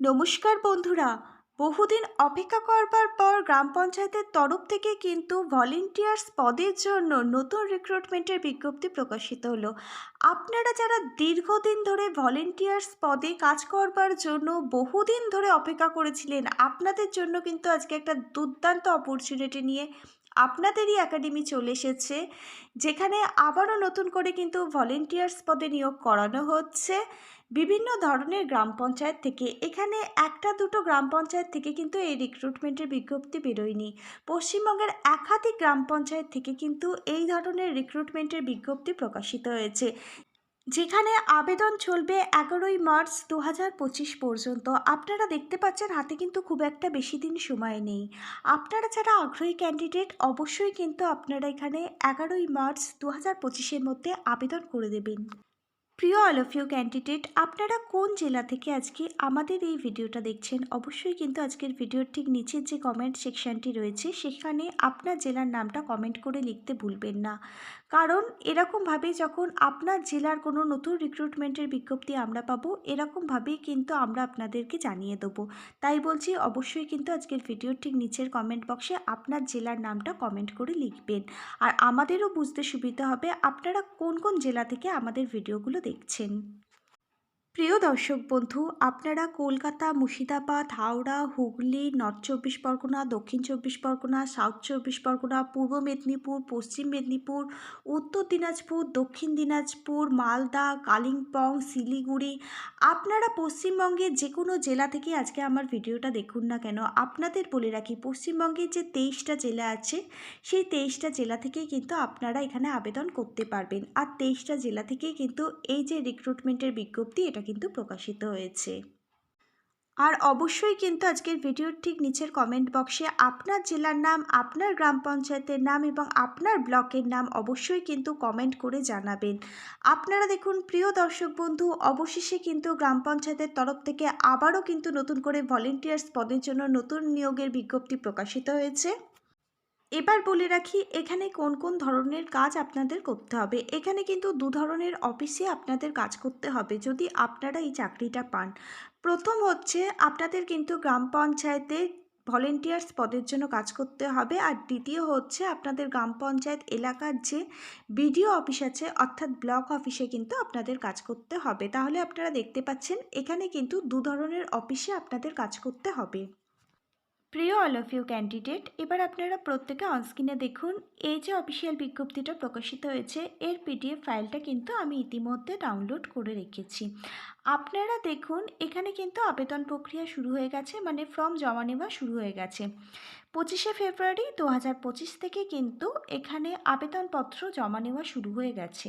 নমস্কার বন্ধুরা। বহুদিন অপেক্ষা করবার পর গ্রাম পঞ্চায়েতের তরফ থেকে কিন্তু ভলেন্টিয়ার্স পদের জন্য নতুন রিক্রুটমেন্টের বিজ্ঞপ্তি প্রকাশিত হলো। আপনারা যারা দীর্ঘদিন ধরে ভলেন্টিয়ার্স পদে কাজ করবার জন্য বহুদিন ধরে অপেক্ষা করেছিলেন, আপনাদের জন্য কিন্তু আজকে একটা দুর্দান্ত অপরচুনিটি নিয়ে আপনাদেরই একাডেমি চলে এসেছে, যেখানে আবারও নতুন করে কিন্তু ভলেন্টিয়ার্স পদে নিয়োগ করানো হচ্ছে। বিভিন্ন ধরনের গ্রাম পঞ্চায়েত থেকে, এখানে একটা দুটো গ্রাম পঞ্চায়েত থেকে কিন্তু এই রিক্রুটমেন্টের বিজ্ঞপ্তি বেরোয়নি। পশ্চিমবঙ্গের একাধিক গ্রাম পঞ্চায়েত থেকে কিন্তু এই ধরনের রিক্রুটমেন্টের বিজ্ঞপ্তি প্রকাশিত হয়েছে, যেখানে আবেদন চলবে এগারোই মার্চ দু হাজার পঁচিশ পর্যন্ত। আপনারা দেখতে পাচ্ছেন, হাতে কিন্তু খুব একটা বেশি দিন সময় নেই। আপনারা যারা আগ্রহী ক্যান্ডিডেট অবশ্যই কিন্তু আপনারা এখানে এগারোই মার্চ দু হাজার মধ্যে আবেদন করে দেবেন। প্রিয় অল অফ ইউ ক্যান্ডিডেট, আপনারা কোন জেলা থেকে আজকে আমাদের এই ভিডিওটা দেখছেন? অবশ্যই কিন্তু আজকের ভিডিওর ঠিক নিচের যে কমেন্ট সেকশনটি রয়েছে, সেখানে আপনার জেলার নামটা কমেন্ট করে লিখতে ভুলবেন না। কারণ এরকমভাবে যখন আপনার জেলার কোনো নতুন রিক্রুটমেন্টের বিজ্ঞপ্তি আমরা পাবো, এরকমভাবেই কিন্তু আমরা আপনাদেরকে জানিয়ে দেবো। তাই বলছি, অবশ্যই কিন্তু আজকের ভিডিওর ঠিক নিচের কমেন্ট বক্সে আপনার জেলার নামটা কমেন্ট করে লিখবেন। আর আমাদেরও বুঝতে সুবিধা হবে, আপনারা কোন কোন জেলা থেকে আমাদের ভিডিওগুলো দেখছেন। প্রিয় দর্শক বন্ধু, আপনারা কলকাতা, মুর্শিদাবাদ, হাওড়া, হুগলি, নর্থ চব্বিশ পরগনা, দক্ষিণ চব্বিশ পরগনা, সাউথ চব্বিশ পরগনা, পূর্ব মেদিনীপুর, পশ্চিম মেদিনীপুর, উত্তর দিনাজপুর, দক্ষিণ দিনাজপুর, মালদা, কালিম্পং, শিলিগুড়ি, আপনারা পশ্চিমবঙ্গের যে কোনো জেলা থেকে আজকে আমার ভিডিওটা দেখুন না কেন, আপনাদের বলে রাখি পশ্চিমবঙ্গের যে তেইশটা জেলা আছে, সেই তেইশটা জেলা থেকেই কিন্তু আপনারা এখানে আবেদন করতে পারবেন। আর তেইশটা জেলা থেকেই কিন্তু এই যে রিক্রুটমেন্টের বিজ্ঞপ্তি, এটা কিন্তু প্রকাশিত হয়েছে। আর অবশ্যই কিন্তু আজকের ভিডিওর ঠিক নিচের কমেন্ট বক্সে আপনার জেলার নাম, আপনার গ্রাম পঞ্চায়েতের নাম এবং আপনার ব্লকের নাম অবশ্যই কিন্তু কমেন্ট করে জানাবেন। আপনারা দেখুন, প্রিয় দর্শক বন্ধু, অবশেষে কিন্তু গ্রাম পঞ্চায়েতের তরফ থেকে আবারও কিন্তু নতুন করে ভলেন্টিয়ার্স পদের জন্য নতুন নিয়োগের বিজ্ঞপ্তি প্রকাশিত হয়েছে। এবার বলে রাখি, এখানে কোন কোন ধরনের কাজ আপনাদের করতে হবে। এখানে কিন্তু দু ধরনের অফিসে আপনাদের কাজ করতে হবে, যদি আপনারা এই চাকরিটা পান। প্রথম হচ্ছে, আপনাদের কিন্তু গ্রাম পঞ্চায়েতে ভলেন্টিয়ার্স পদের জন্য কাজ করতে হবে। আর দ্বিতীয় হচ্ছে, আপনাদের গ্রাম পঞ্চায়েত এলাকার যে বিডিও অফিস আছে, অর্থাৎ ব্লক অফিসে কিন্তু আপনাদের কাজ করতে হবে। তাহলে আপনারা দেখতে পাচ্ছেন, এখানে কিন্তু দু ধরনের অফিসে আপনাদের কাজ করতে হবে। প্রিয় অল অফ ইউ ক্যান্ডিডেট, এবার আপনারা প্রত্যেকে অনস্ক্রিনে দেখুন, এই যে অফিসিয়াল বিজ্ঞপ্তিটা প্রকাশিত হয়েছে, এর পিডিএফ ফাইলটা কিন্তু আমি ইতিমধ্যে ডাউনলোড করে রেখেছি। আপনারা দেখুন, এখানে কিন্তু আবেদন প্রক্রিয়া শুরু হয়ে গেছে মানে ফর্ম জমা নেওয়া শুরু হয়ে গেছে। পঁচিশে ফেব্রুয়ারি দু হাজার পঁচিশ থেকে কিন্তু এখানে আবেদনপত্র জমা নেওয়া শুরু হয়ে গেছে।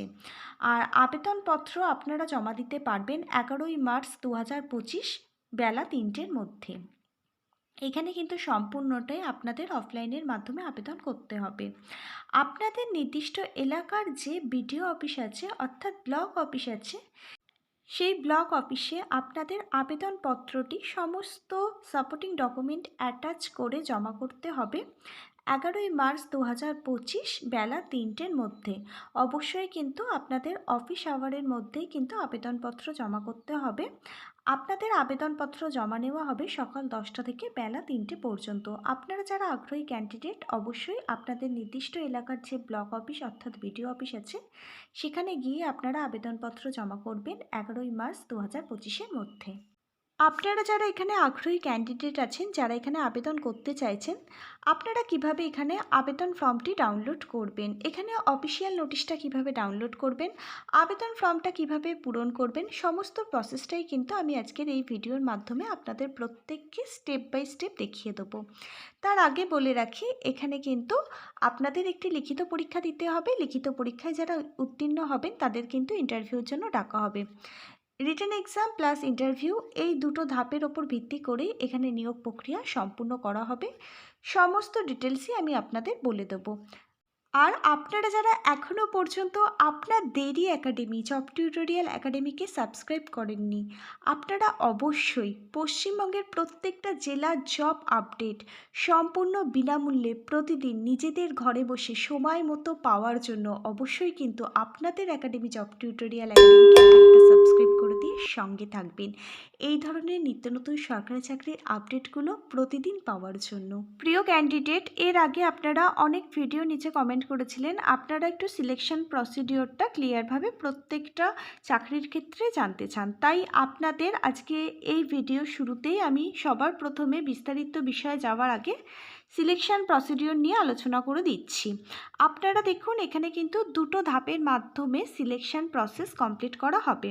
আর আবেদনপত্র আপনারা জমা দিতে পারবেন এগারোই মার্চ দু হাজার পঁচিশ বেলা তিনটের মধ্যে। এখানে কিন্তু সম্পূর্ণটাই আপনাদের অফলাইনের মাধ্যমে আবেদন করতে হবে। আপনাদের নির্দিষ্ট এলাকার যে বিডিও অফিস আছে, অর্থাৎ ব্লক অফিস আছে, সেই ব্লক অফিসে আপনাদের আবেদনপত্রটি সমস্ত সাপোর্টিং ডকুমেন্ট অ্যাটাচ করে জমা করতে হবে। এগারোই মার্চ দু হাজার পঁচিশ বেলা তিনটের মধ্যে। অবশ্যই কিন্তু আপনাদের অফিস আওয়ারের মধ্যেই কিন্তু আবেদনপত্র জমা করতে হবে। আপনাদের আবেদনপত্র জমা নেওয়া হবে সকাল দশটা থেকে বেলা তিনটে পর্যন্ত। আপনারা যারা আগ্রহী ক্যান্ডিডেট অবশ্যই আপনাদের নির্দিষ্ট এলাকার যে ব্লক অফিস অর্থাৎ বিডিও অফিস আছে, সেখানে গিয়ে আপনারা আবেদনপত্র জমা করবেন এগারোই মার্চ দু হাজার পঁচিশের মধ্যে। আপনারা যারা এখানে আগ্রহী ক্যান্ডিডেট আছেন, যারা এখানে আবেদন করতে চাইছেন, আপনারা কীভাবে এখানে আবেদন ফর্মটি ডাউনলোড করবেন? এখানে অফিসিয়াল নোটিশটা কীভাবে ডাউনলোড করবেন? আবেদন ফর্মটা কীভাবে পূরণ করবেন? সমস্ত প্রসেসটাই কিন্তু আমি আজকের এই ভিডিওর মাধ্যমে আপনাদের প্রত্যেককে স্টেপ বাই স্টেপ দেখিয়ে দেবো। তার আগে বলে রাখি, এখানে কিন্তু আপনাদের একটি লিখিত পরীক্ষা দিতে হবে। লিখিত পরীক্ষায় যারা উত্তীর্ণ হবেন, তাদের কিন্তু ইন্টারভিউর জন্য ডাকা হবে। রিটেন এক্সাম প্লাস ইন্টারভিউ এই দুটো ধাপের ওপর ভিত্তি করে এখানে নিয়োগ প্রক্রিয়া সম্পূর্ণ করা হবে। সমস্ত ডিটেলসই আমি আপনাদের বলে দেব। আর আপনারা যারা এখনও পর্যন্ত আপনার দেরি একাডেমি জব টিউটোরিয়াল একাডেমিকে সাবস্ক্রাইব করেননি, আপনারা অবশ্যই পশ্চিমবঙ্গের প্রত্যেকটা জেলার জব আপডেট সম্পূর্ণ বিনামূল্যে প্রতিদিন নিজেদের ঘরে বসে সময় মতো পাওয়ার জন্য অবশ্যই কিন্তু আপনাদের একাডেমি জব টিউটোরিয়াল একাডেমিকে একটা সাবস্ক্রাইব করে দিয়ে সঙ্গে থাকবেন। এই ধরনের নিত্য নতুন সরকারি চাকরির আপডেটগুলো প্রতিদিন পাওয়ার জন্য। প্রিয় ক্যান্ডিডেট এর আগে আপনারা অনেক ভিডিও নিচে কমেন্ট করেছিলেন, আপনারা একটু সিলেকশন প্রসিডিওরটা ক্লিয়ারভাবে প্রত্যেকটা চাকরির ক্ষেত্রে জানতে চান। তাই আপনাদের আজকে এই ভিডিও শুরুতেই আমি সবার প্রথমে বিস্তারিত বিষয়ে যাওয়ার আগে সিলেকশন প্রসিডিওর নিয়ে আলোচনা করে দিচ্ছি। আপনারা দেখুন, এখানে কিন্তু দুটো ধাপের মাধ্যমে সিলেকশন প্রসেস কমপ্লিট করা হবে।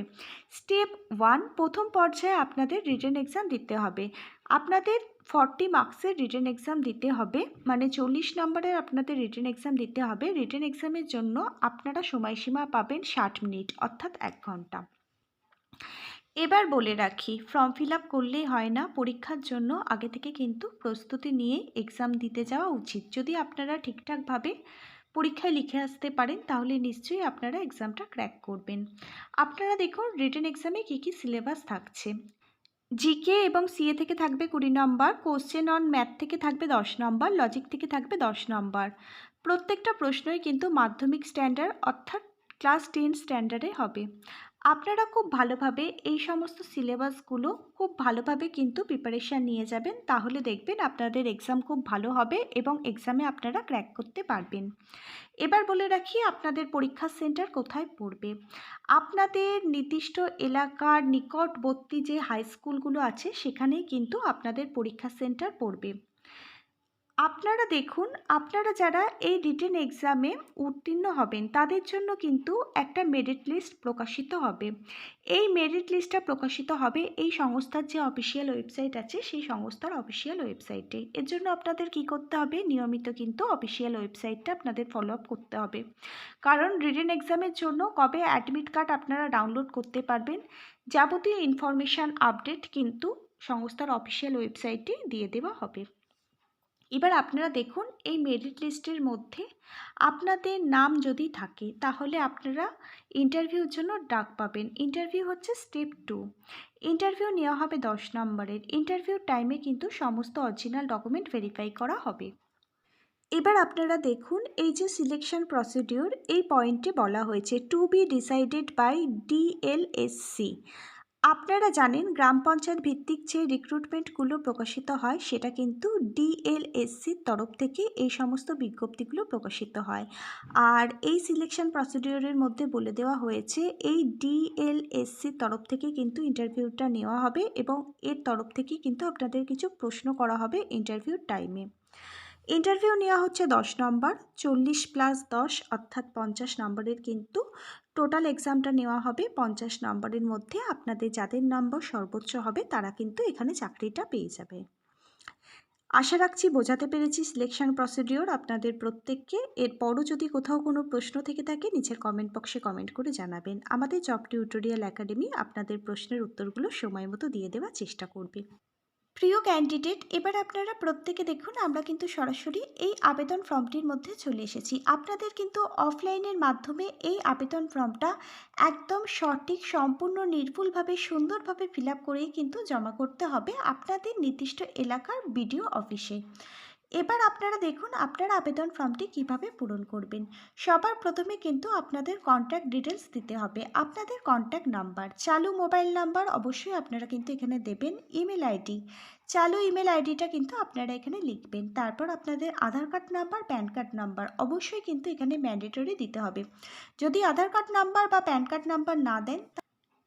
স্টেপ ওয়ান প্রথম পর্যায়ে আপনাদের রিটার্ন এক্সাম দিতে হবে। আপনাদের ফর্টি মার্কসের রিটেন এক্সাম দিতে হবে। মানে চল্লিশ নম্বরের আপনাদের রিটেন এক্সাম দিতে হবে। রিটেন এক্সামের জন্য আপনারা সময়সীমা পাবেন ষাট মিনিট, অর্থাৎ এক ঘণ্টা। এবার বলে রাখি ফর্ম ফিল আপ করলেই হয় না। পরীক্ষার জন্য আগে থেকে কিন্তু প্রস্তুতি নিয়ে এক্সাম দিতে যাওয়া উচিত। যদি আপনারা ঠিকঠাকভাবে পরীক্ষায় লিখে আসতে পারেন, তাহলে নিশ্চয়ই আপনারা এক্সামটা ক্র্যাক করবেন। আপনারা দেখুন রিটেন এক্সামে কী কী সিলেবাস থাকছে। জিকে এবং সিএ থেকে থাকবে কুড়ি নম্বর কোশ্চেন অন ম্যাথ থেকে থাকবে দশ নম্বর লজিক থেকে থাকবে দশ নম্বর। প্রত্যেকটা প্রশ্নই কিন্তু মাধ্যমিক স্ট্যান্ডার্ড অর্থাৎ ক্লাস টেন স্ট্যান্ডার্ডে হবে। আপনারা খুব ভালোভাবে এই সমস্ত সিলেবাসগুলো খুব ভালোভাবে কিন্তু প্রিপারেশান নিয়ে যাবেন। তাহলে দেখবেন আপনাদের এক্সাম খুব ভালো হবে এবং এক্সামে আপনারা ক্র্যাক করতে পারবেন। এবার বলে রাখি আপনাদের পরীক্ষার সেন্টার কোথায় পড়বে? আপনাদের নির্দিষ্ট এলাকার নিকটবর্তী যে হাই স্কুলগুলো আছে, সেখানেই কিন্তু আপনাদের পরীক্ষা সেন্টার পড়বে। আপনারা দেখুন, আপনারা যারা এই রিটেন এক্সামে উত্তীর্ণ হবেন, তাদের জন্য কিন্তু একটা মেরিট লিস্ট প্রকাশিত হবে। এই মেরিট লিস্টটা প্রকাশিত হবে এই সংস্থার যে অফিসিয়াল ওয়েবসাইট আছে, সেই সংস্থার অফিসিয়াল ওয়েবসাইটে এর জন্য আপনাদের কি করতে হবে? নিয়মিত কিন্তু অফিসিয়াল ওয়েবসাইটটা আপনাদের ফলো আপ করতে হবে। কারণ রিটেন এক্সামের জন্য কবে অ্যাডমিট কার্ড আপনারা ডাউনলোড করতে পারবেন, যাবতীয় ইনফরমেশান আপডেট কিন্তু সংস্থার অফিসিয়াল ওয়েবসাইটে দিয়ে দেওয়া হবে। এবার আপনারা দেখুন এই মেরিট লিস্টের মধ্যে আপনাদের নাম যদি থাকে, তাহলে আপনারা ইন্টারভিউর জন্য ডাক পাবেন। ইন্টারভিউ হচ্ছে স্টেপ টু ইন্টারভিউ নেওয়া হবে দশ নম্বরের। ইন্টারভিউ টাইমে কিন্তু সমস্ত অরিজিনাল ডকুমেন্ট ভেরিফাই করা হবে। এবার আপনারা দেখুন এই যে সিলেকশন প্রসিডিউর এই পয়েন্টে বলা হয়েছে to be decided by DLSC আপনারা জানেন গ্রাম পঞ্চায়েত ভিত্তিক যে রিক্রুটমেন্টগুলো প্রকাশিত হয়, সেটা কিন্তু ডিএলএসসির তরফ থেকে এই সমস্ত বিজ্ঞপ্তিগুলো প্রকাশিত হয়। আর এই সিলেকশন প্রসিডিওরের মধ্যে বলে দেওয়া হয়েছে, এই ডিএলএসসির তরফ থেকে কিন্তু ইন্টারভিউটা নেওয়া হবে এবং এর তরফ থেকে কিন্তু আপনাদের কিছু প্রশ্ন করা হবে ইন্টারভিউ টাইমে ইন্টারভিউ নেওয়া হচ্ছে দশ নম্বর, চল্লিশ প্লাস দশ, অর্থাৎ পঞ্চাশ নম্বরের কিন্তু টোটাল এক্সামটা নেওয়া হবে পঞ্চাশ নম্বরের মধ্যে। আপনাদের যাদের নম্বর সর্বোচ্চ হবে, তারা কিন্তু এখানে চাকরিটা পেয়ে যাবে। আশা রাখছি বোঝাতে পেরেছি সিলেকশন প্রসিডিওর আপনাদের প্রত্যেককে। এরপরও যদি কোথাও কোনো প্রশ্ন থেকে থাকে, নিচের কমেন্ট বক্সে কমেন্ট করে জানাবেন। আমাদের জব টিউটোরিয়াল একাডেমি আপনাদের প্রশ্নের উত্তরগুলো সময় মতো দিয়ে দেওয়ার চেষ্টা করবে। প্রিয় ক্যান্ডিডেট এবার আপনারা প্রত্যেকে দেখুন, আমরা কিন্তু সরাসরি এই আবেদন ফর্মটির মধ্যে চলে এসেছি। আপনাদের কিন্তু অফলাইনের মাধ্যমে এই আবেদন ফর্মটা একদম সঠিক, সম্পূর্ণ, নির্ভুলভাবে, সুন্দরভাবে ফিল আপ করেই কিন্তু জমা করতে হবে আপনাদের নির্দিষ্ট এলাকার বিডিও অফিসে এবার আপনারা দেখুন আপনারা আবেদন ফর্মটি কীভাবে পূরণ করবেন। সবার প্রথমে কিন্তু আপনাদের কন্ট্যাক্ট ডিটেলস দিতে হবে। আপনাদের কন্ট্যাক্ট নাম্বার চালু মোবাইল নাম্বার অবশ্যই আপনারা কিন্তু এখানে দেবেন ইমেল আইডি চালু ইমেল আইডিটা কিন্তু আপনারা এখানে লিখবেন। তারপর আপনাদের Aadhaar card number PAN card number অবশ্যই কিন্তু এখানে ম্যান্ডেটরি দিতে হবে। যদি আধার কার্ড নাম্বার বা প্যান কার্ড নাম্বার না দেন,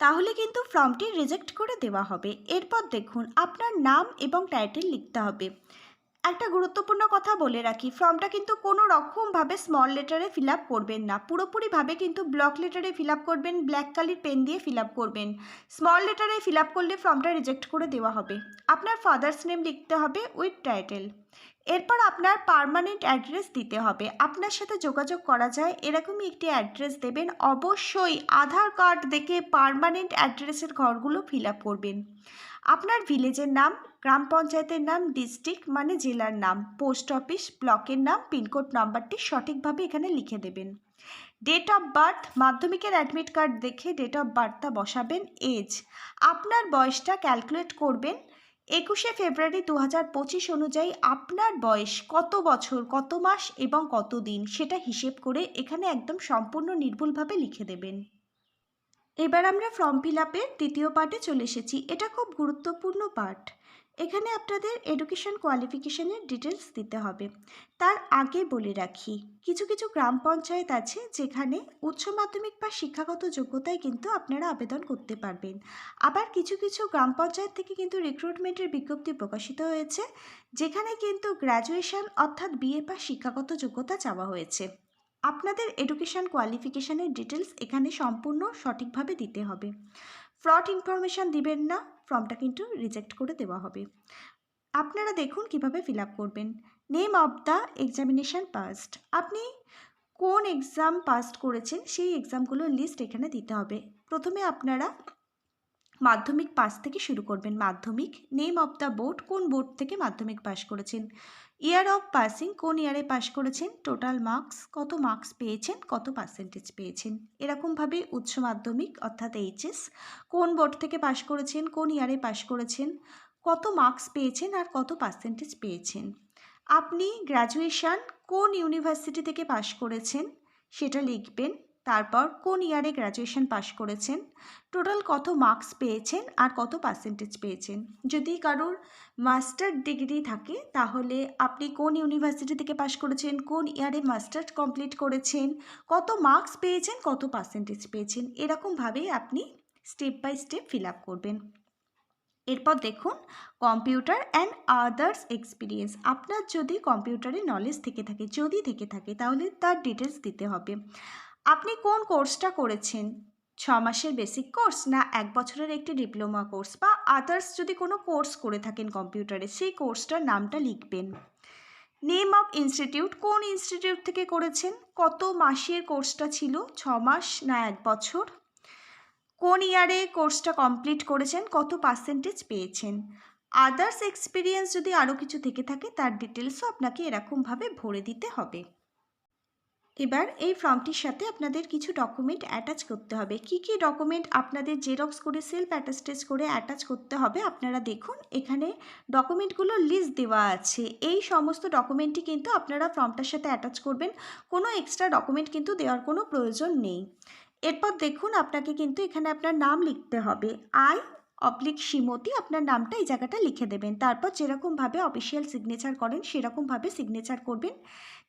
তাহলে কিন্তু ফর্মটি রিজেক্ট করে দেওয়া হবে। এরপর দেখুন আপনার নাম এবং টাইটেল লিখতে হবে। একটা গুরুত্বপূর্ণ কথা বলে রাখি, ফর্মটা কিন্তু কোনো রকমভাবে স্মল লেটারে ফিল আপ করবেন না। পুরোপুরিভাবে কিন্তু ব্লক লেটারে ফিল আপ করবেন ব্ল্যাক কালির পেন দিয়ে ফিল আপ করবেন। স্মল লেটারে ফিল আপ করলে ফর্মটা রিজেক্ট করে দেওয়া হবে। আপনার ফাদার্স নেম লিখতে হবে উইথ টাইটেল এরপর আপনার পারমানেন্ট অ্যাড্রেস দিতে হবে। আপনার সাথে যোগাযোগ করা যায়, এরকমই একটি অ্যাড্রেস দেবেন। অবশ্যই আধার কার্ড দেখে পারমানেন্ট অ্যাড্রেসের ঘরগুলো ফিল আপ করবেন। আপনার ভিলেজের নাম, গ্রাম পঞ্চায়েতের নাম, ডিস্ট্রিক্ট মানে জেলার নাম, পোস্ট অফিস, ব্লকের নাম, পিনকোড নাম্বারটি সঠিকভাবে এখানে লিখে দেবেন। ডেট অফ বার্থ মাধ্যমিকের অ্যাডমিট কার্ড দেখে ডেট অফ বার্থটা বসাবেন এজ আপনার বয়সটা ক্যালকুলেট করবেন। একুশে ফেব্রুয়ারি দু হাজার পঁচিশ অনুযায়ী আপনার বয়স কত বছর, কত মাস এবং কত দিন, সেটা হিসেব করে এখানে একদম সম্পূর্ণ নির্ভুলভাবে লিখে দেবেন। এবার আমরা ফর্ম ফিল আপের দ্বিতীয় পার্টে চলে এসেছি। এটা খুব গুরুত্বপূর্ণ পার্ট। এখানে আপনাদের এডুকেশন কোয়ালিফিকেশনের ডিটেলস দিতে হবে। তার আগে বলে রাখি, কিছু কিছু গ্রাম পঞ্চায়েত আছে যেখানে উচ্চ মাধ্যমিক বা শিক্ষাগত যোগ্যতায় কিন্তু আপনারা আবেদন করতে পারবেন। আবার কিছু কিছু গ্রাম পঞ্চায়েত থেকে কিন্তু রিক্রুটমেন্টের বিজ্ঞপ্তি প্রকাশিত হয়েছে, যেখানে কিন্তু গ্র্যাজুয়েশন অর্থাৎ বিএ বা শিক্ষাগত যোগ্যতা চাওয়া হয়েছে। আপনাদের এডুকেশন কোয়ালিফিকেশানের ডিটেলস এখানে সম্পূর্ণ সঠিকভাবে দিতে হবে। ফ্রড ইনফরমেশান দিবেন না ফর্মটা কিন্তু রিজেক্ট করে দেওয়া হবে। আপনারা দেখুন কীভাবে ফিল করবেন। Name of the examination passed আপনি কোন এক্সাম পাস্ট করেছেন, সেই এক্সামগুলোর লিস্ট এখানে দিতে হবে। প্রথমে আপনারা মাধ্যমিক পাস থেকে শুরু করবেন। মাধ্যমিক নেম অফ দ্য বোর্ড কোন বোর্ড থেকে মাধ্যমিক পাস করেছেন। ইয়ার অফ পাসিং কোন ইয়ারে পাস করেছেন? টোটাল মার্কস কত মার্কস পেয়েছেন? কত পার্সেন্টেজ পেয়েছেন? এরকমভাবে উচ্চ মাধ্যমিক, অর্থাৎ এইচএস কোন বোর্ড থেকে পাস করেছেন? কোন ইয়ারে পাস করেছেন? কত মার্কস পেয়েছেন আর কত পার্সেন্টেজ পেয়েছেন? আপনি গ্র্যাজুয়েশান কোন ইউনিভার্সিটি থেকে পাস করেছেন? সেটা লিখবেন। তারপর কোন ইয়ারে গ্র্যাজুয়েশন পাস করেছেন? টোটাল কত মার্কস পেয়েছেন আর কত পার্সেন্টেজ পেয়েছেন? যদি কারোর মাস্টার ডিগ্রি থাকে, তাহলে আপনি কোন ইউনিভার্সিটি থেকে পাস করেছেন? কোন ইয়ারে মাস্টার কমপ্লিট করেছেন? কত মার্কস পেয়েছেন? কত পার্সেন্টেজ পেয়েছেন? এরকমভাবেই আপনি step by step fill up করবেন। এরপর দেখুন, কম্পিউটার অ্যান্ড আদার্স এক্সপিরিয়েন্স। আপনার যদি কম্পিউটারে নলেজ থেকে থাকে, যদি থেকে থাকে, তাহলে তার ডিটেলস দিতে হবে। আপনি কোন কোর্সটা করেছেন? ছ মাসের বেসিক কোর্স না এক বছরের একটি ডিপ্লোমা কোর্স? বা আদার্স যদি কোনো কোর্স করে থাকেন কম্পিউটারে, সেই কোর্সটার নামটা লিখবেন। নেম অফ ইনস্টিটিউট কোন ইনস্টিটিউট থেকে করেছেন? কত মাসের কোর্সটা ছিল? ছ মাস না এক বছর? কোন ইয়ারে কোর্সটা কমপ্লিট করেছেন? কত পার্সেন্টেজ পেয়েছেন? আদার্স এক্সপিরিয়েন্স যদি আরও কিছু থেকে থাকে, তার ডিটেলসও আপনাকে এরকমভাবে ভরে দিতে হবে। এবার এই ফর্মটির সাথে আপনাদের কিছু ডকুমেন্ট অ্যাটাচ করতে হবে। কি কি ডকুমেন্ট আপনাদের জেরক্স করে সেলফ অ্যাটাস্টেজ করে অ্যাটাচ করতে হবে আপনারা দেখুন, এখানে ডকুমেন্টগুলো লিস্ট দেওয়া আছে। এই সমস্ত ডকুমেন্টই কিন্তু আপনারা ফর্মটার সাথে অ্যাটাচ করবেন, কোনো এক্সট্রা ডকুমেন্ট কিন্তু দেওয়ার কোনো প্রয়োজন নেই। এরপর দেখুন, আপনাকে কিন্তু এখানে আপনার নাম লিখতে হবে। আই অবলিক শ্রীমতী আপনার নামটা এই জায়গাটা লিখে দেবেন। তারপর যেরকমভাবে অফিসিয়াল সিগনেচার করেন, সেরকমভাবে সিগনেচার করবেন।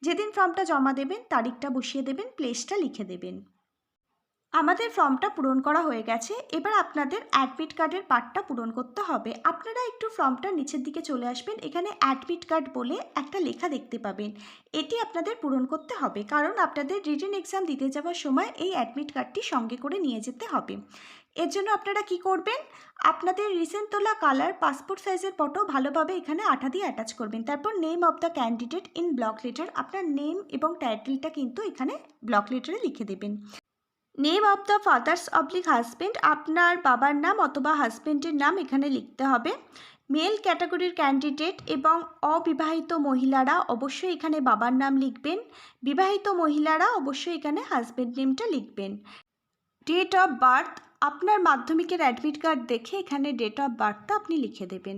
যেদিন ফর্মটা জমা দেবেন, তারিখটা বসিয়ে দেবেন প্লেসটা লিখে দেবেন। আমাদের ফর্মটা পূরণ করা হয়ে গেছে। এবার আপনাদের অ্যাডমিট কার্ডের পার্টটা পূরণ করতে হবে। আপনারা একটু ফর্মটা নিচের দিকে চলে আসবেন। এখানে অ্যাডমিট কার্ড বলে একটা লেখা দেখতে পাবেন। এটি আপনাদের পূরণ করতে হবে। কারণ আপনাদের রিটেন এক্সাম দিতে যাওয়ার সময় এই অ্যাডমিট কার্ডটি সঙ্গে করে নিয়ে যেতে হবে। এর জন্য আপনারা কি করবেন? আপনাদের রিসেন্ট তোলা কালার পাসপোর্ট সাইজের ফটো ভালোভাবে এখানে আঠা দিয়ে অ্যাটাচ করবেন। তারপর name of the candidate in block letter আপনার নেম এবং টাইটেলটা কিন্তু এখানে ব্লক লেটারে লিখে দেবেন। Name of the father's oblique husband আপনার বাবার নাম অথবা হাজব্যান্ডের নাম এখানে লিখতে হবে। মেল ক্যাটাগরির ক্যান্ডিডেট এবং অবিবাহিত মহিলারা অবশ্যই এখানে বাবার নাম লিখবেন। বিবাহিত মহিলারা অবশ্যই এখানে হাজব্যান্ড নেমটা লিখবেন। ডেট অফ বার্থ আপনার মাধ্যমিকের অ্যাডমিট কার্ড দেখে এখানে ডেট অফ বার্থটা আপনি লিখে দেবেন।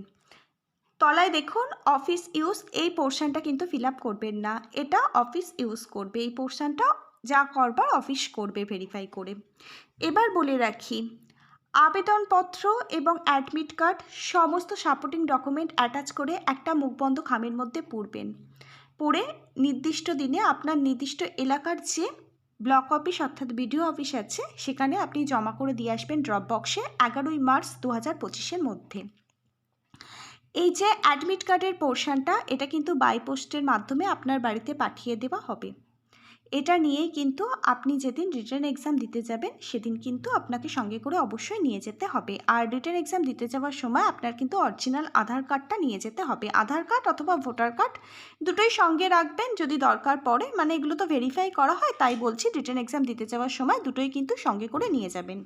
তলায় দেখুন অফিস ইউজ এই পোর্শনটা কিন্তু ফিল করবেন না। এটা অফিস ইউজ করবে। এই পোর্শনটা যা করবার অফিস করবে ভেরিফাই করে। এবার বলে রাখি, আবেদনপত্র এবং অ্যাডমিট কার্ড সমস্ত সাপোর্টিং ডকুমেন্ট অ্যাটাচ করে একটা মুখবন্ধ খামের মধ্যে পড়বেন। পড়ে নির্দিষ্ট দিনে আপনার নির্দিষ্ট এলাকার যে ব্লক অফিস অর্থাৎ বিডিও অফিস আছে, সেখানে আপনি জমা করে দিয়ে আসবেন ড্রপ বক্সে এগারোই মার্চ দু হাজার পঁচিশের মধ্যে। এই যে অ্যাডমিট কার্ডের পোর্শনটা এটা কিন্তু বাই পোস্টের মাধ্যমে আপনার বাড়িতে পাঠিয়ে দেওয়া হবে। এটা নিয়েই কিন্তু আপনি যেদিন রিটার্ন এক্সাম দিতে যাবেন, সেদিন কিন্তু আপনাকে সঙ্গে করে অবশ্যই নিয়ে যেতে হবে। আর রিটার্ন এক্সাম দিতে যাওয়ার সময় আপনার কিন্তু অরিজিনাল আধার কার্ডটা নিয়ে যেতে হবে। আধার কার্ড অথবা ভোটার কার্ড দুটোই সঙ্গে রাখবেন যদি দরকার পড়ে। মানে এগুলো তো ভেরিফাই করা হয়, তাই বলছি রিটার্ন এক্সাম দিতে যাওয়ার সময় দুটোই কিন্তু সঙ্গে করে নিয়ে যাবেন।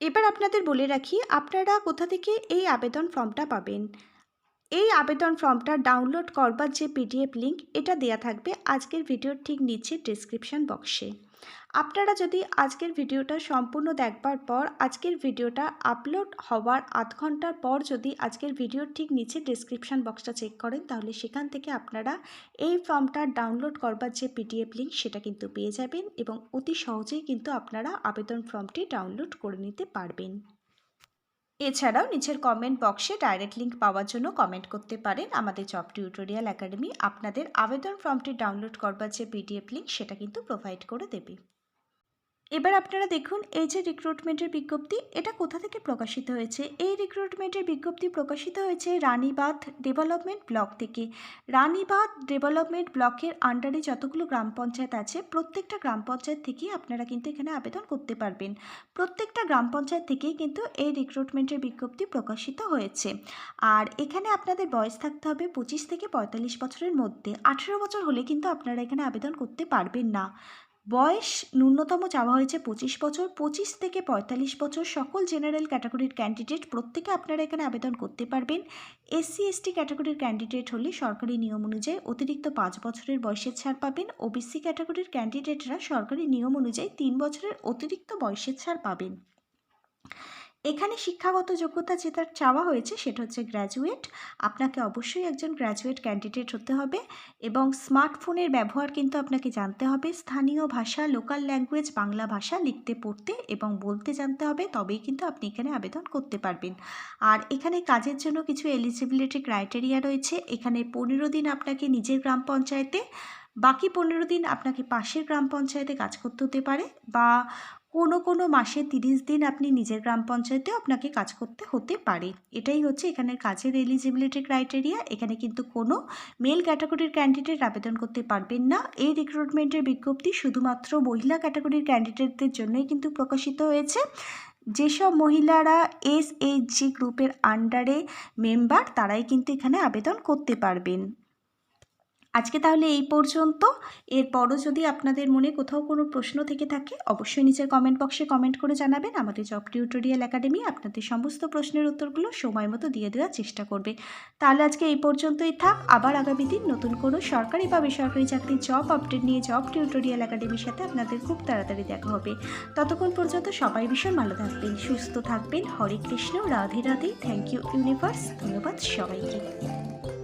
এবার আপনাদের বলে রাখি, আপনারা কোথা থেকে এই আবেদন ফর্মটা পাবেন? এই আবেদন ফর্মটা ডাউনলোড করবার যে পিডিএফ লিঙ্ক এটা দেয়া থাকবে আজকের ভিডিওর ঠিক নিচে ডিসক্রিপশন বক্সে আপনারা যদি আজকের ভিডিওটা সম্পূর্ণ দেখবার পর, আজকের ভিডিওটা আপলোড হওয়ার আধ ঘণ্টার পর যদি আজকের ভিডিওর ঠিক নিচে ডিসক্রিপশন বক্সটা চেক করেন, তাহলে সেখান থেকে আপনারা এই ফর্মটা ডাউনলোড করবার যে পিডিএফ লিঙ্ক সেটা কিন্তু পেয়ে যাবেন এবং অতি সহজেই কিন্তু আপনারা আবেদন ফর্মটি ডাউনলোড করে নিতে পারবেন। এছাড়াও নিচের কমেন্ট বক্সে ডাইরেক্ট লিঙ্ক পাওয়ার জন্য কমেন্ট করতে পারেন। আমাদের জব টিউটোরিয়াল একাডেমি আপনাদের আবেদন ফর্মটি ডাউনলোড করবার যে পিডিএফ লিঙ্ক সেটা কিন্তু প্রোভাইড করে দেবে। এবার আপনারা দেখুন, এই যে রিক্রুটমেন্টের বিজ্ঞপ্তি, এটা কোথা থেকে প্রকাশিত হয়েছে? এই রিক্রুটমেন্টের বিজ্ঞপ্তি প্রকাশিত হয়েছে রানীবাঁধ ডেভেলপমেন্ট ব্লক থেকে। রানীবাঁধ ডেভেলপমেন্ট ব্লকের আন্ডারে যতগুলো গ্রাম পঞ্চায়েত আছে, প্রত্যেকটা গ্রাম পঞ্চায়েত থেকেই আপনারা কিন্তু এখানে আবেদন করতে পারবেন। প্রত্যেকটা গ্রাম পঞ্চায়েত থেকেই কিন্তু এই রিক্রুটমেন্টের বিজ্ঞপ্তি প্রকাশিত হয়েছে। আর এখানে আপনাদের বয়স থাকতে হবে পঁচিশ থেকে পঁয়তাল্লিশ বছরের মধ্যে। আঠেরো বছর হলে কিন্তু আপনারা এখানে আবেদন করতে পারবেন না। বয়স ন্যূনতম চাওয়া হয়েছে পঁচিশ বছর, পঁচিশ থেকে পঁয়তাল্লিশ বছর সকল জেনারেল ক্যাটাগরির ক্যান্ডিডেট প্রত্যেকে আপনারা এখানে আবেদন করতে পারবেন। এসসি এসটি ক্যাটাগরির ক্যান্ডিডেট হলে সরকারি নিয়ম অনুযায়ী অতিরিক্ত পাঁচ বছরের বয়সের ছাড় পাবেন। ওবিসি ক্যাটাগরির ক্যান্ডিডেটরা সরকারি নিয়ম অনুযায়ী তিন বছরের অতিরিক্ত বয়সের ছাড় পাবেন। এখানে শিক্ষাগত যোগ্যতা যেটা চাওয়া হয়েছে সেটা হচ্ছে গ্র্যাজুয়েট আপনাকে অবশ্যই একজন গ্র্যাজুয়েট ক্যান্ডিডেট হতে হবে এবং স্মার্টফোনের ব্যবহার কিন্তু আপনাকে জানতে হবে। স্থানীয় ভাষা লোকাল ল্যাঙ্গুয়েজ বাংলা ভাষা লিখতে, পড়তে এবং বলতে জানতে হবে, তবেই কিন্তু আপনি এখানে আবেদন করতে পারবেন। আর এখানে কাজের জন্য কিছু এলিজিবিলিটি ক্রাইটেরিয়া রয়েছে। এখানে পনেরো দিন আপনাকে নিজের গ্রাম পঞ্চায়েতে, বাকি পনেরো দিন আপনাকে পাশের গ্রাম পঞ্চায়েতে কাজ করতে হতে পারে বা কোনো কোনো মাসে তিরিশ দিন আপনি নিজের গ্রাম পঞ্চায়েতেও আপনাকে কাজ করতে হতে পারে। এটাই হচ্ছে এখানের কাজের এলিজিবিলিটি ক্রাইটেরিয়া এখানে কিন্তু কোনো মেল ক্যাটাগরির ক্যান্ডিডেট আবেদন করতে পারবেন না। এই রিক্রুটমেন্টের বিজ্ঞপ্তি শুধুমাত্র মহিলা ক্যাটাগরির ক্যান্ডিডেটদের জন্যই কিন্তু প্রকাশিত হয়েছে। যেসব মহিলারা এস এইচ জি গ্রুপের আন্ডারে মেম্বার তারাই কিন্তু এখানে আবেদন করতে পারবেন। আজকে তাহলে এই পর্যন্ত। এরপরও যদি আপনাদের মনে কোথাও কোনো প্রশ্ন থেকে থাকে, অবশ্যই নিচের কমেন্ট বক্সে কমেন্ট করে জানাবেন। আমাদের জব টিউটোরিয়াল একাডেমি আপনাদের সমস্ত প্রশ্নের উত্তরগুলো সময় মতো দিয়ে দেওয়ার চেষ্টা করবে। তাহলে আজকে এই পর্যন্তই থাক। আবার আগামী দিন নতুন কোনো সরকারি বা বেসরকারি চাকরির জব আপডেট নিয়ে জব টিউটোরিয়াল একাডেমির সাথে আপনাদের খুব তাড়াতাড়ি দেখা হবে। ততক্ষণ পর্যন্ত সবাই ভীষণ ভালো থাকবেন, সুস্থ থাকবেন। Hare Krishna, Radhe Radhe. Thank you universe ধন্যবাদ সবাইকে।